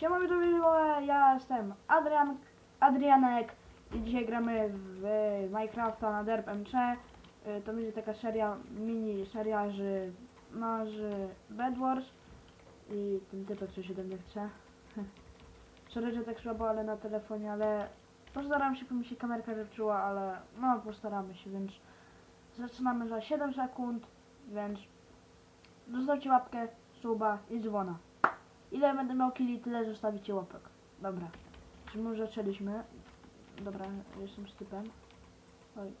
Siema widzowie, ja jestem Adrian, Adrianek i dzisiaj gramy w Minecrafta na Derp M3. Y, To będzie taka seria, mini seria z, no, z Bed Wars i ten typek co się do mnie chce. Sorry, że tak słabo, ale na telefonie, ale postaram się, bo mi się kamerka zepsuła, ale no postaramy się, więc zaczynamy za 7 sekund, więc zostawcie łapkę, suba i dzwona. Ile będę miał kili, tyle zostawicie łapek. Dobra. Czy my zaczęliśmy? Dobra, jestem z typem. Oj,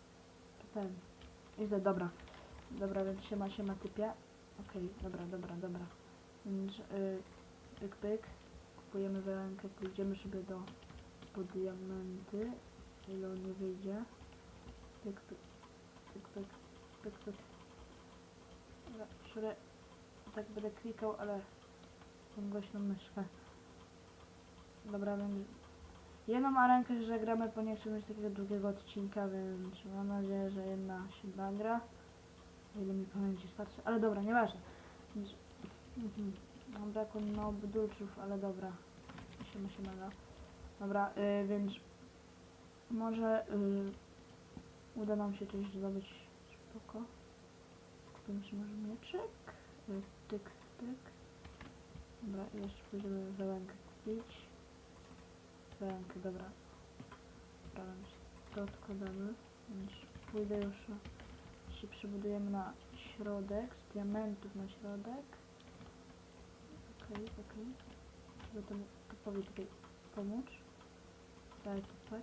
ten. Idę, dobra. Dobra, więc siema, siema typie. Okej, dobra, dobra, dobra. Więc y, pyk, pyk. Kupujemy wełenkę, pójdziemy sobie do po diamenty. Ile on nie wyjdzie. Pyk, pyk, pyk, pyk, pyk, pyk. Dobra. Tak będę klikał, ale Mam głośną myszkę. Dobra, więc jedną arenkę zagramy, bo nie takiego długiego odcinka, więc mam nadzieję, że jedna się nagra. Ile mi pamięci starczy, ale dobra, nieważne. Mhm. Mam braku nobdulców, ale dobra. Siema, siemano. Dobra, y, więc może y, uda nam się coś zdobyć spoko. Kupimy sobie może mieczek. Y, tyk, tyk. Dobra, jeszcze pójdziemy wełenkę kupić. Wełenkę, dobra. Dobra, więc to odkładamy. Pójdę już, się przebudujemy na środek, z diamentów na środek. Okej, okej. Żeby temu typowi tutaj pomóc. Daj tu tak.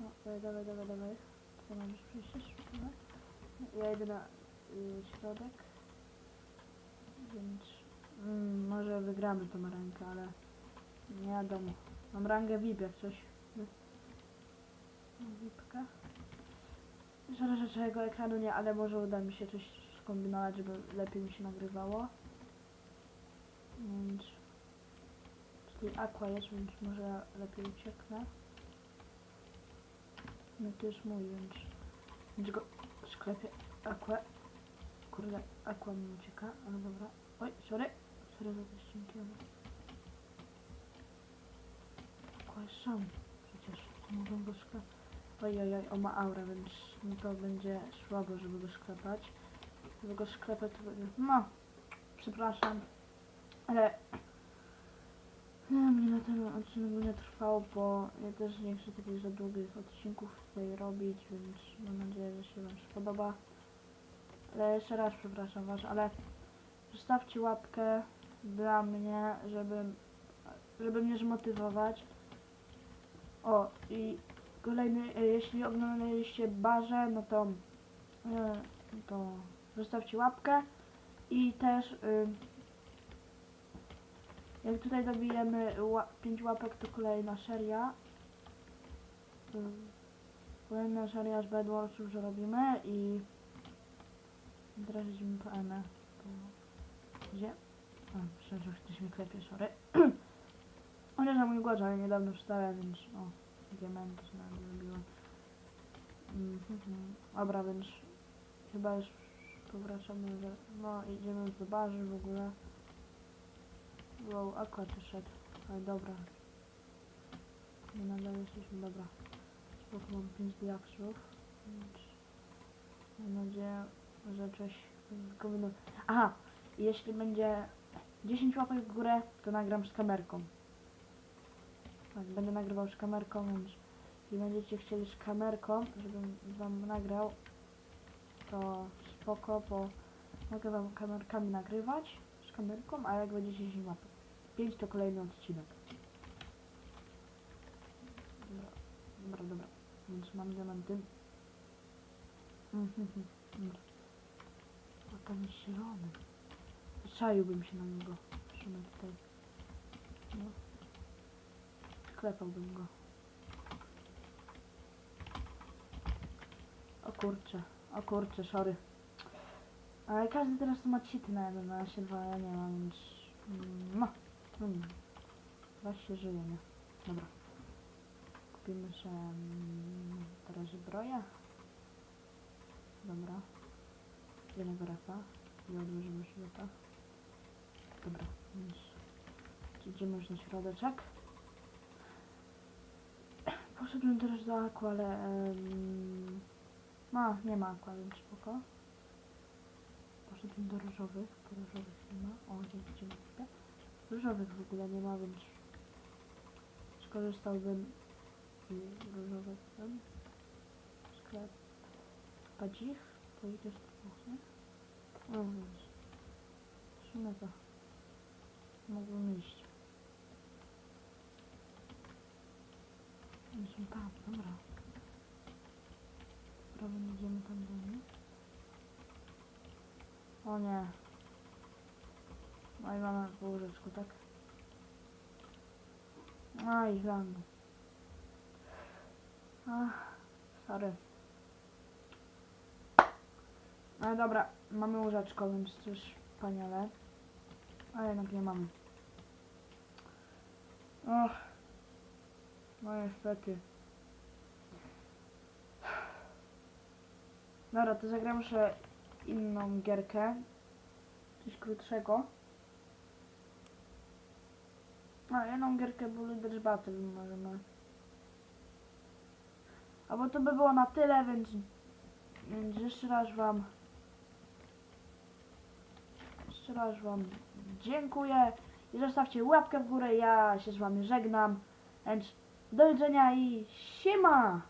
No, dawaj, dawaj, dawaj, dawaj. Tutaj mam już przejście. Ja idę na y, środek. Więc Mm, może wygramy tą rangę, ale nie wiadomo. Mam rangę VIP jak coś. VIPka. Że całego ekranu nie, ale może uda mi się coś skombinować, żeby lepiej mi się nagrywało. Więc... Tutaj aqua jest, więc może lepiej ucieknę. No to jest mój, więc... Więc go sklepię aqua. Kurde, aqua mi ucieka, ale dobra. Oj, sorry. Ale... Aqua jest sam. Przecież mogę go sklepać. Oj, oj, oj, on ma aurę, więc no to będzie słabo, żeby go sklepać. Żeby go sklepać, to będzie... No, przepraszam, ale... Nie wiem, ile ten odcinek będzie trwał, bo ja też nie chcę takich za długich odcinków tutaj robić, więc mam nadzieję, że się Wam spodoba. Ale jeszcze raz przepraszam Was, ale zostawcie łapkę dla mnie, żeby, żeby mnie zmotywować. O, i kolejny, e, jeśli oglądaliście barze, no to, e, to zostawcie łapkę i też y, jak tutaj dobijemy ła 5 łapek, to kolejna seria. Y, Kolejna seria z Bedwarsów, że robimy i teraz idziemy po. Po... Gdzie? A, myślę, że ktoś mi klepie, sorry. Chociaż na mój głos, ale niedawno wstałem, więc o, diamenty sobie zrobiłem. Mhm. Dobra, więc chyba już powracamy do... No, idziemy do barzy w ogóle. Wow, akurat szedł. Ale dobra. Nie nadal jesteśmy, dobra. Spoko, mam 5 diaksów, więc mam nadzieję, że coś. Aha, jeśli będzie 10 łapek w górę, to nagram z kamerką. Tak, będę nagrywał z kamerką, więc jeśli będziecie chcieli z kamerką, żebym wam nagrał, to spoko, bo mogę wam kamerkami nagrywać z kamerką, a jak będzie 10 łapek. 5 to kolejny odcinek. Dobra, dobra, dobra. Więc mam diamenty. Mhm, mhm, dobra. A tam zielony. Czaiłbym się na niego. Trzymaj tutaj. No. Sklepałbym go. O kurcze, o kurcze, sorry. Ale każdy teraz ma cheaty na 11, 2 ja nie mam, więc... mm, No, trudno. Teraz się żyje, nie? Dobra. Kupimy sobie mm, teraz zbroję. Dobra. Jednego refa. I odłożymy to. Dobra, więc... idziemy już na środeczek. Poszedłem też do Aqua, ale... No, nie ma Aqua, więc spoko. Poszedłem do różowych, bo różowych nie ma. O, dzięki, dzięki. Różowych w ogóle nie ma, więc skorzystałbym z różowych ten sklep. Badzich, to idziesz tu właśnie. No więc, w sumie to mógłbym iść. Są tam, dobra. Prawie nie idziemy tam do nich. O nie. No i mamy po łóżeczku, tak? Aj, rano. Ach, sorry. Ale dobra, mamy łóżeczko, więc już wspaniale. A jednak nie mamy. Och. No niestety. Dobra, to zagram jeszcze inną gierkę. Coś krótszego. A, jedną gierkę Bullet Battle możemy. Albo to by było na tyle, więc, więc jeszcze raz wam jeszcze raz wam dziękuję i zostawcie łapkę w górę, ja się z wami żegnam, więc do widzenia i siema!